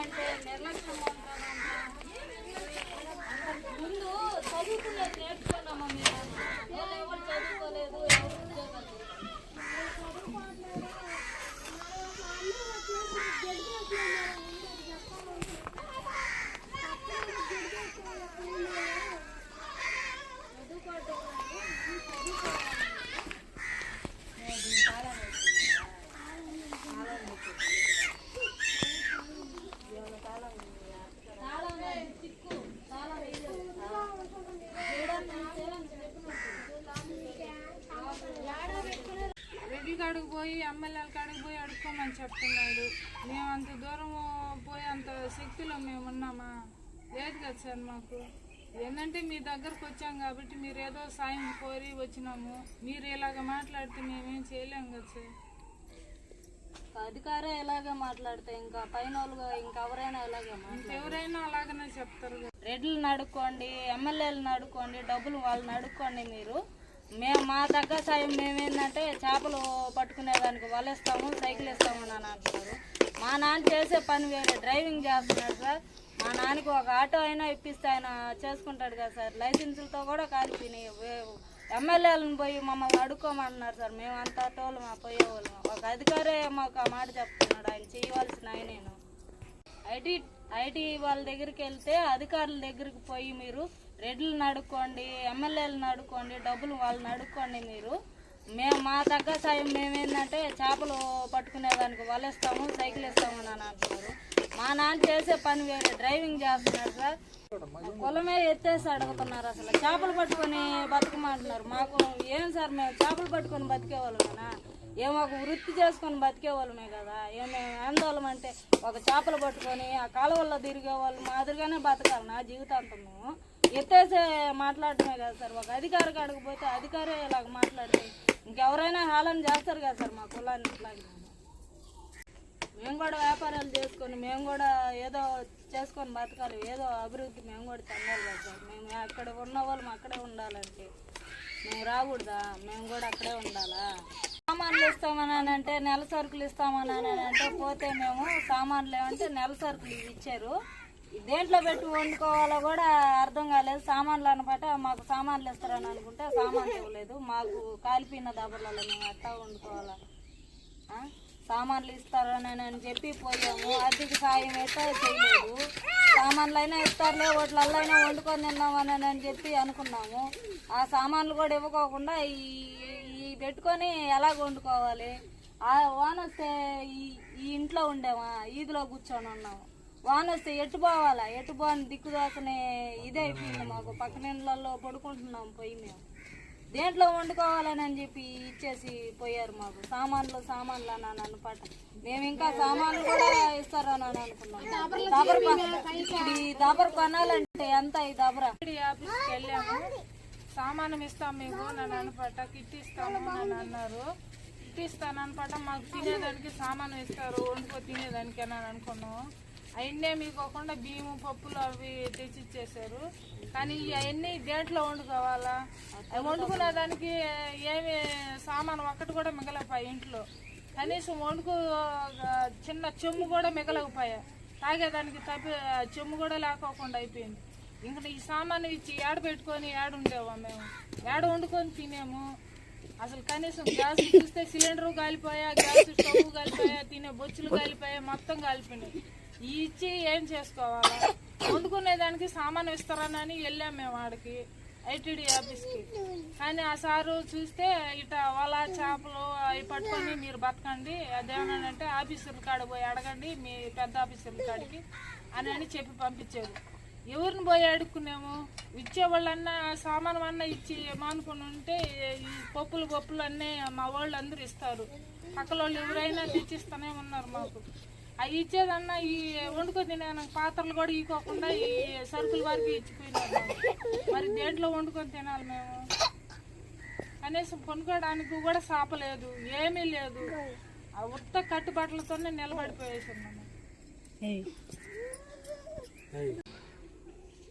అంటే రెడ్డి కాడికి పోయి ఎమ్మెల్యేల కాడికి పోయి అడుక్కోమని చెప్తున్నాడు. మేము అంత దూరం పోయి అంత శక్తిలో మేము ఉన్నామా లేదు కదా సార్ మాకు. ఏంటంటే మీ దగ్గరకు వచ్చాం కాబట్టి మీరు ఏదో సాయం కోరి వచ్చినాము. మీరు ఇలాగ మాట్లాడితే మేమేం చేయలేం కదా సార్. అధికారే ఎలాగే మాట్లాడితే ఇంకా పైన ఇంకెవరైనా ఎలాగే మాట్లాడతారు ఎవరైనా అలాగనే చెప్తారు కదా. రెడ్లను అడుక్కోండి ఎమ్మెల్యేలను అడుక్కోండి డబ్బులు వాళ్ళని అడుక్కోండి మీరు. మేము మా దగ్గర సాయం మేమేందంటే చేపలు పట్టుకునేదానికి వలేస్తాము సైకిల్ ఇస్తామని అని అంటున్నారు. మా నాన్న చేసే పని వేరే డ్రైవింగ్ చేస్తున్నాడు సార్. మా నాన్నకి ఒక ఆటో అయినా ఇప్పిస్తే ఆయన చేసుకుంటాడు కదా సార్. లైసెన్సులతో కూడా కాలిపోయినాయి ఎమ్మెల్యేలను పోయి మమ్మల్ని అడుక్కోమంటున్నారు సార్. మేము అంత టోళ్ళు మా పోయేవాళ్ళం. ఒక అధికారే మాకు ఆ మాట చెప్తున్నాడు. ఆయన చేయవలసిన ఆయనేను ఐటీ ఐటీ వాళ్ళ దగ్గరికి వెళ్తే అధికారుల దగ్గరికి పోయి మీరు రెడ్లు నడుక్కోండి ఎమ్మెల్యేలు నడుక్కోండి డబ్బులు వాళ్ళని నడుక్కోండి మీరు. మేము మా తగ్గ సాయం మేమేందంటే చేపలు పట్టుకునేదానికి వలేస్తాము సైకిల్ ఇస్తాము అని అంటున్నారు. మా నాన్న చేసే పని వేరే డ్రైవింగ్ చేస్తున్నాడు సార్. కులమే ఎత్తేసి అడుగుతున్నారు అసలు. చేపలు పట్టుకొని బతకమంటున్నారు. మాకు ఏం సార్ మేము చేపలు పట్టుకొని బతికేవాళ్ళమేనా ఏమో ఒక వృత్తి చేసుకొని బతికేవాళ్ళమే కదా? ఏమేమి ఆందోళన అంటే ఒక చేపలు పట్టుకొని ఆ కాలువల్లో తిరిగే వాళ్ళు మాదిరిగానే బతకాలి నా జీవితాంతము. ఎత్తేసే మాట్లాడటమే కదా సార్. ఒక అధికారి కాడికి పోతే అధికారే ఇలాగ మాట్లాడితే ఇంకెవరైనా హేళన చేస్తారు కదా సార్ మా కులాన్ని ఇట్లాగే. మేము కూడా వ్యాపారాలు చేసుకొని మేము కూడా ఏదో చేసుకొని బతకాలి ఏదో అభివృద్ధి మేము కూడా చెందాలి కదా సార్. మేము అక్కడ ఉన్న వాళ్ళం అక్కడే ఉండాలంటే మేము రాకూడదా? మేము కూడా అక్కడే ఉండాలా? సామాన్లు ఇస్తామని అంటే నెల సరుకులు ఇస్తామని అంటే పోతే మేము సామాన్లు ఏమంటే నెల సరుకులు ఇచ్చారు. దేంట్లో పెట్టి వండుకోవాలో కూడా అర్థం కాలేదు. సామాన్లు అనమాట మాకు సామాన్లు ఇస్తారని అనుకుంటే సామాన్లు ఇవ్వలేదు. మాకు కాలిపోయిన దెబ్బలలో మేము అట్టా వండుకోవాలా? సామాన్లు ఇస్తారని అని చెప్పి పోయాము. ఆర్థిక సాయం అయితే చేయలేదు. సామాన్లు అయినా ఇస్తారులే వాటిలల్లో అయినా వండుకొని తిన్నామని అని చెప్పి అనుకున్నాము. ఆ సామాన్లు కూడా ఇవ్వకోకుండా ఈ పెట్టుకొని ఎలా వండుకోవాలి? ఆ వాన వస్తే ఈ ఈ ఇంట్లో ఉండేమా? ఈదిలో కూర్చొని ఉన్నాము. వాన వస్తే ఎటు పోవాలా? ఎటు పోని దిక్కుదాకనే ఇదే అయిపోయింది మాకు. పక్కన ఇళ్ళల్లో పడుకుంటున్నాం పోయి మేము. దేంట్లో వండుకోవాలని అని చెప్పి ఇచ్చేసి పోయారు మాకు. సామాన్లు సామాన్లు అని అని అనమాట మేము ఇంకా సామాన్లు కూడా ఇస్తారని అని అనుకున్నాం. దాబర్ ఈ దాబర్ కొనాలంటే ఎంత ఈ దాబర? ఆఫీస్కి వెళ్ళాము. సామానం ఇస్తాం మీకు నన్ను అనపట. కిట్ ఇస్తాము నన్ను అన్నారు. కిట్ ఇస్తాను అనపట. మాకు తినేదానికి సామానం ఇస్తారు. వండుకో తినేదానికి అని అనుకున్నాము అవన్నీ మీకోకుండా బియ్యము పప్పులు అవి తెచ్చి ఇచ్చేసారు కానీ అవన్నీ దేంట్లో వండుకోవాలా? అవి వండుకునే దానికి ఏమి సామాను ఒక్కటి కూడా మిగలపాయి ఇంట్లో. కనీసం వండుకు చిన్న చెమ్ము కూడా మిగలకపోయా. తాగేదానికి తప్పి చెమ్ము కూడా లేకోకుండా అయిపోయింది. ఇంక ఈ సామాను ఇచ్చి ఏడ పెట్టుకొని ఏడ ఉండేవా మేము? ఏడ వండుకొని తినేము? అసలు కనీసం గ్యాస్ చూస్తే సిలిండర్ కాలిపోయా గ్యాస్ స్టవ్ కాలిపోయా తినే బొచ్చులు కాలిపోయా మొత్తం కాలిపోయినాయి. ఇచ్చి ఏం చేసుకోవాలా? వండుకునే దానికి సామాను ఇస్తారనని వెళ్ళాం మేము ఆడికి ఐటీడీ ఆఫీస్కి. కానీ ఆ సారు చూస్తే ఇట వల చేపలు అవి పట్టుకొని మీరు బతకండి అదేమనంటే ఆఫీసర్ల కాడ పోయి అడగండి మీ పెద్ద ఆఫీసర్ల కాడికి అని అని చెప్పి పంపించారు. ఎవరిని పోయి అడుక్కున్నాము? ఇచ్చేవాళ్ళన్నా సామాను అన్నా ఇచ్చి ఏమనుకుని ఉంటే ఈ పప్పులు పప్పులు అన్నీ మా వాళ్ళు అందరూ ఇస్తారు. పక్కల వాళ్ళు ఎవరైనా తెచ్చిస్తూనే ఉన్నారు మాకు. అవి ఇచ్చేదన్నా ఈ వండుకొని తినే పాత్రలు కూడా ఇవ్వకుండా ఈ సరుకుల వరకు ఇచ్చిపోయినారు మాకు. మరి దేంట్లో వండుకొని తినాలి మేము? కనీసం కొనుక్కోవడానికి కూడా సాపలేదు ఏమీ లేదు. ఆ ఉత్త కట్టుబాట్లతోనే నిలబడిపోయేసి ఉన్నాము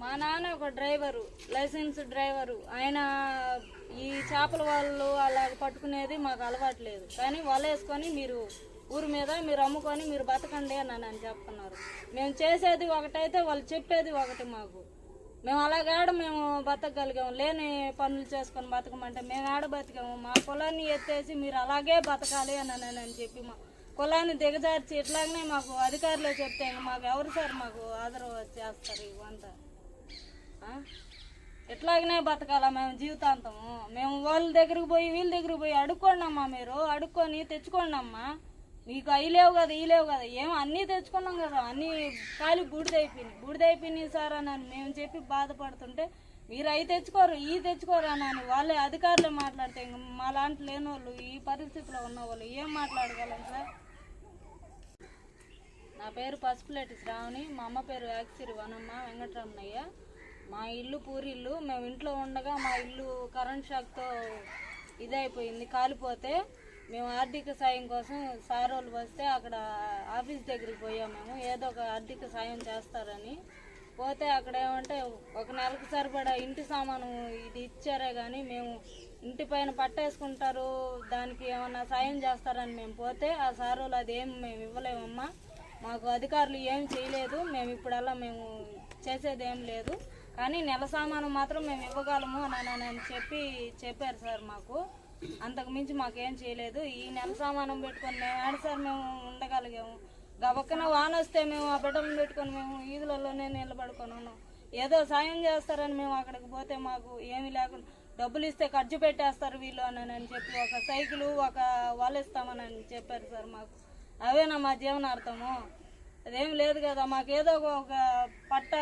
మా నాన్న ఒక డ్రైవరు లైసెన్స్ డ్రైవరు. ఆయన ఈ చేపల వాళ్ళు అలా పట్టుకునేది మాకు అలవాట్లేదు కానీ వలేసుకొని మీరు ఊరి మీద మీరు అమ్ముకొని మీరు బతకండి అని అని చెప్తున్నారు మేము చేసేది ఒకటైతే వాళ్ళు చెప్పేది ఒకటి మాకు. మేము అలాగాడ మేము బతకగలిగాము. లేని పనులు చేసుకొని బతకమంటే మేము ఆడ బతికాము. మా పొలాన్ని ఎత్తేసి మీరు అలాగే బతకాలి అని అని చెప్పి మా కులాన్ని దిగజార్చి ఇట్లాగనే మాకు అధికారులే చెప్తే మాకు ఎవరు సార్ మాకు ఆదరవు చేస్తారు ఇవంతా ఎట్లాగనే బతకాలా మేము జీవితాంతము? మేము వాళ్ళ దగ్గరికి పోయి వీళ్ళ దగ్గరికి పోయి అడుక్కోండి అమ్మా మీరు. అడుక్కొని తెచ్చుకోండి అమ్మా. మీకు అవి లేవు కదా ఈ లేవు కదా. ఏం అన్నీ తెచ్చుకున్నాం కదా. అన్నీ ఖాళీ బూడిదైపోయినాయి బూడిదైపోయినాయి సార్ అని మేము చెప్పి బాధపడుతుంటే మీరు అవి తెచ్చుకోరు ఈ తెచ్చుకోరు అని అని వాళ్ళే అధికారులే మాట్లాడితే ఇంక మా లాంటి లేని వాళ్ళు ఈ పరిస్థితిలో ఉన్న వాళ్ళు ఏం మాట్లాడగలం సార్? నా పేరు పసుపులేటి శ్రావణి. మా అమ్మ పేరు యాక్సిరి వనమ్మ వెంకటరమణయ్య. మా ఇల్లు పూరిల్లు మేము ఇంట్లో ఉండగా మా ఇల్లు కరెంట్ షాక్తో ఇదైపోయింది కాలిపోతే మేము ఆర్థిక సాయం కోసం సార్ వాళ్ళు వస్తే అక్కడ ఆఫీస్ దగ్గరికి పోయాం మేము ఏదో ఒక ఆర్థిక సాయం చేస్తారని. పోతే అక్కడ ఏమంటే ఒక నెలకు సరిపడా ఇంటి సామాను ఇది ఇచ్చారే కానీ మేము ఇంటి పైన పట్టేసుకుంటారు దానికి ఏమన్నా సాయం చేస్తారని మేము పోతే ఆ సార్ వాళ్ళు అదేం మేము ఇవ్వలేమమ్మా మాకు అధికారులు ఏం చేయలేదు మేము ఇప్పుడల్లా మేము చేసేది ఏం లేదు. కానీ నెల సామాను మాత్రం మేము ఇవ్వగలము అని అని చెప్పి చెప్పారు సార్ మాకు. అంతకు మించి మాకేం చేయలేదు. ఈ నెల సామానం పెట్టుకొని మేము ఏడ సార్ మేము ఉండగలిగాము. గబక్కన వాన వస్తే మేము ఆ బిడ్డలను పెట్టుకొని మేము ఈదులలోనే నిలబడుకొని ఉన్నాం. ఏదో సాయం చేస్తారని మేము అక్కడికి పోతే మాకు ఏమీ లేకుండా డబ్బులు ఇస్తే ఖర్చు పెట్టేస్తారు వీళ్ళు అని అని చెప్పి ఒక సైకిల్ ఒక వాళ్ళు ఇస్తామని చెప్పారు సార్ మాకు. అవేనా మా జీవనార్థము? అదేం లేదు కదా మాకు ఏదో ఒక పట్ట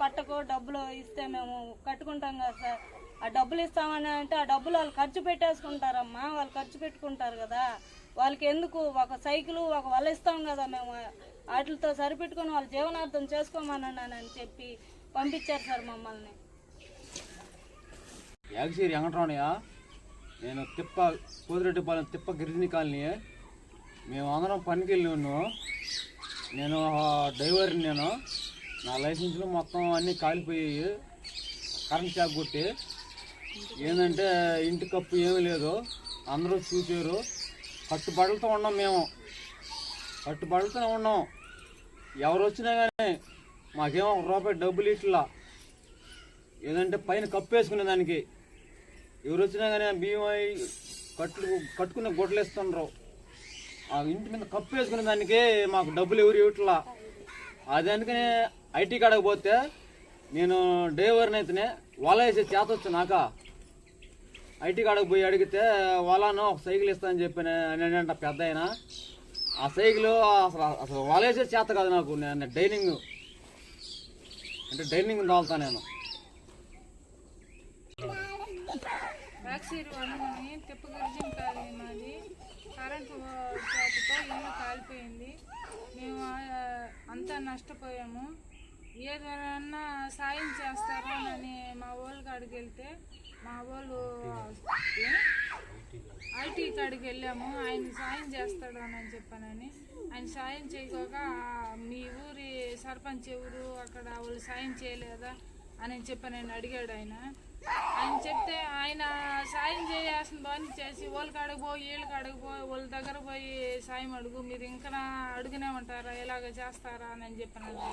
పట్టకో డబ్బులు ఇస్తే మేము కట్టుకుంటాం కదా సార్. ఆ డబ్బులు ఇస్తామని అంటే ఆ డబ్బులు వాళ్ళు ఖర్చు పెట్టేసుకుంటారమ్మా వాళ్ళు ఖర్చు పెట్టుకుంటారు కదా. వాళ్ళకి ఎందుకు? ఒక సైకిల్ ఒక వల ఇస్తాం కదా మేము. వాటితో సరిపెట్టుకొని వాళ్ళ జీవనార్థం చేసుకోమన్నానని చెప్పి పంపించారు సార్ మమ్మల్ని. యాగశేరి వెంకటరమణయ్య నేను తిప్ప కోదిరెడ్డిపాలెం తిప్ప గిరిజని కాలనీ మేము అందరం పనికి వెళ్ళి ఉన్నాం. నేను డ్రైవర్ నేను. నా లైసెన్స్లో మొత్తం అన్నీ కాలిపోయాయి. కరెంట్ షాక్ కొట్టి. ఏంటంటే ఇంటి కప్పు ఏమీ లేదు. అందరూ చూసారు కట్టుబడులతో ఉన్నాం మేము. కట్టుబడులతోనే ఉన్నాం. ఎవరు వచ్చినా కానీ మాకేమో ఒక రూపాయి డబ్బులు ఇట్లా. ఏదంటే పైన కప్పు వేసుకునే దానికి. ఎవరు వచ్చినా కానీ బియ్యం కట్లు కట్టుకునే గుడ్లు ఇస్తుండ్రు ఆ ఇంటి మీద కప్పు వేసుకునే దానికి మాకు డబ్బులు ఎవరు ఇవ్వట్లా. అది అందుకని ఐటీ కాడకు పోతే నేను డ్రైవర్ని అయితేనే వాళ్ళ వేసే చేత వచ్చు నాక ఐటీ కాడకు పోయి అడిగితే వాళ్ళను ఒక సైకిల్ ఇస్తానని చెప్పాను అని అంట పెద్ద ఆయన. ఆ సైకిల్ అసలు అసలు వాళ్ళేసే చేత కాదు నాకు నేను డైనింగ్ అంటే డైనింగ్ తోలుతా నేను. మాది. కరెంటు చేతితో ఇల్లు కాలిపోయింది. మేము అంతా నష్టపోయాము. ఏదైనా సాయం చేస్తారా అని మా వాళ్ళ కాడికి వెళ్తే మా వాళ్ళు ఐటీ కాడికి వెళ్ళాము. ఆయన సాయం చేస్తాడు అని చెప్పానని. ఆయన సాయం చేయకోక మీ ఊరి సర్పంచ్ ఎవరు అక్కడ వాళ్ళు సాయం చేయలేదా అని చెప్పి నేను అడిగాడు ఆయన. ఆయన చెప్తే ఆయన సాయం చేయాల్సిన పని చేసి వాళ్ళ కాడకు పోయి వీళ్ళ కాడకు పోయి వాళ్ళ దగ్గర పోయి సాయం అడుగు. మీరు ఇంకా అడుగునే ఉంటారా ఇలాగ చేస్తారా అని చెప్పినది.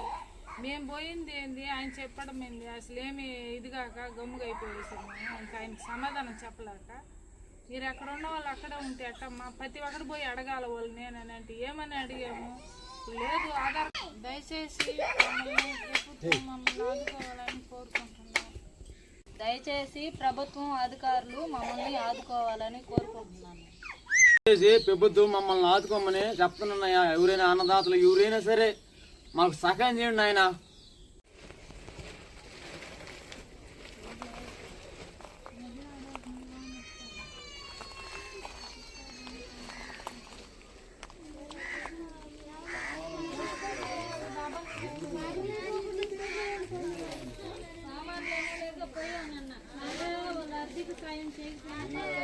మేము పోయింది ఏంది? ఆయన చెప్పడం ఏంది? అసలు ఏమి ఇది కాక గమ్ముగా అయిపోయేసాము ఇంకా ఆయనకి సమాధానం చెప్పలేక మీరు ఎక్కడ ఉన్న వాళ్ళు అక్కడే ఉంటే అట్టమ్మా ప్రతి ఒక్కరు పోయి అడగాల వాళ్ళు నేను అంటే ఏమని అడిగాము? లేదు ఆధార్ దయచేసి మమ్మల్ని ప్రభుత్వం మమ్మల్ని ఆదుకోవాలని కోరుకుంటున్నాను దయచేసి ప్రభుత్వం అధికారులు మమ్మల్ని ఆదుకోవాలని కోరుకుంటున్నాను. దయచేసి ప్రభుత్వం మమ్మల్ని ఆదుకోమని చెప్తున్నాయా ఎవరైనా అన్నదాతలు ఎవరైనా సరే మాకు సహాయం చేయండి ఆయన Thank you.